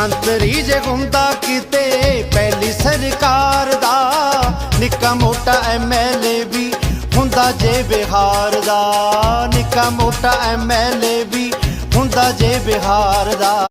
ਮੰਤਰੀ ਜੇ ਹੁੰਦਾ ਕਿਤੇ, ਪਹਿਲੀ ਸਰਕਾਰ ਦਾ। ਨਿੱਕਾ ਮੋਟਾ ਐਮਐਲਏ ਵੀ ਹੁੰਦਾ ਜੇ ਬਿਹਾਰ ਦਾ। ਨਿੱਕਾ ਮੋਟਾ ਐਮਐਲਏ ਵੀ ਹੁੰਦਾ ਜੇ ਬਿਹਾਰ ਦਾ।